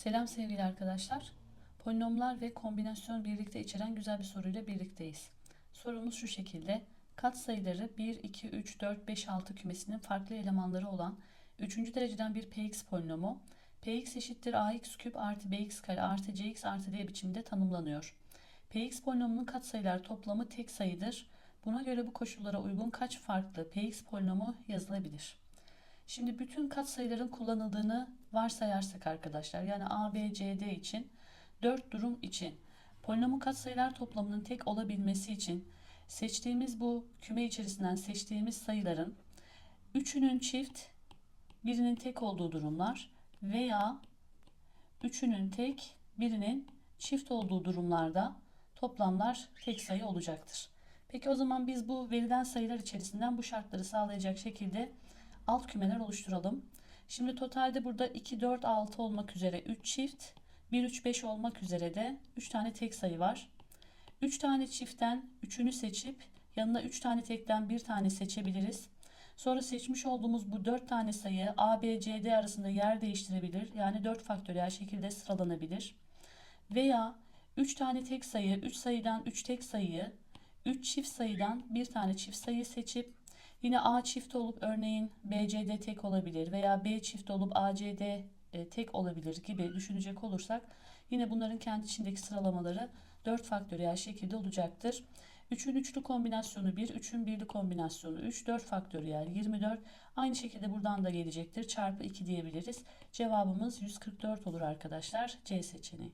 Selam sevgili arkadaşlar. Polinomlar ve kombinasyon birlikte içeren güzel bir soruyla birlikteyiz. Sorumuz şu şekilde. Katsayıları 1, 2, 3, 4, 5, 6 kümesinin farklı elemanları olan 3. dereceden bir px polinomu px eşittir ax küp artı bx kare artı cx artı d biçiminde tanımlanıyor. px polinomunun katsayılar toplamı tek sayıdır. Buna göre bu koşullara uygun kaç farklı px polinomu yazılabilir? Şimdi bütün katsayıların kullanıldığını varsayarsak arkadaşlar yani A, B, C, D için 4 durum için polinomun katsayılar toplamının tek olabilmesi için seçtiğimiz bu küme içerisinden seçtiğimiz sayıların üçünün çift, birinin tek olduğu durumlar veya üçünün tek, birinin çift olduğu durumlarda toplamlar tek sayı olacaktır. Peki o zaman biz bu verilen sayılar içerisinden bu şartları sağlayacak şekilde alt kümeler oluşturalım. Şimdi totalde burada 2, 4, 6 olmak üzere 3 çift, 1, 3, 5 olmak üzere de 3 tane tek sayı var. 3 tane çiftten 3'ünü seçip yanına 3 tane tekten 1 tane seçebiliriz. Sonra seçmiş olduğumuz bu 4 tane sayı A, B, C, D arasında yer değiştirebilir. Yani 4 faktöriyel şekilde sıralanabilir. Veya 3 tane tek sayı, 3 sayıdan 3 tek sayıyı, 3 çift sayıdan 1 tane çift sayı seçip Yine A çift olup örneğin BCD tek olabilir veya B çift olup ACD e, tek olabilir gibi düşünecek olursak yine bunların kendi içindeki sıralamaları 4 faktöriyel şekilde olacaktır. 3'ün üçlü kombinasyonu 1, 3'ün birli kombinasyonu 3, 4 faktöriyel 24. Aynı şekilde buradan da gelecektir. Çarpı 2 diyebiliriz. Cevabımız 144 olur arkadaşlar. C seçeneği.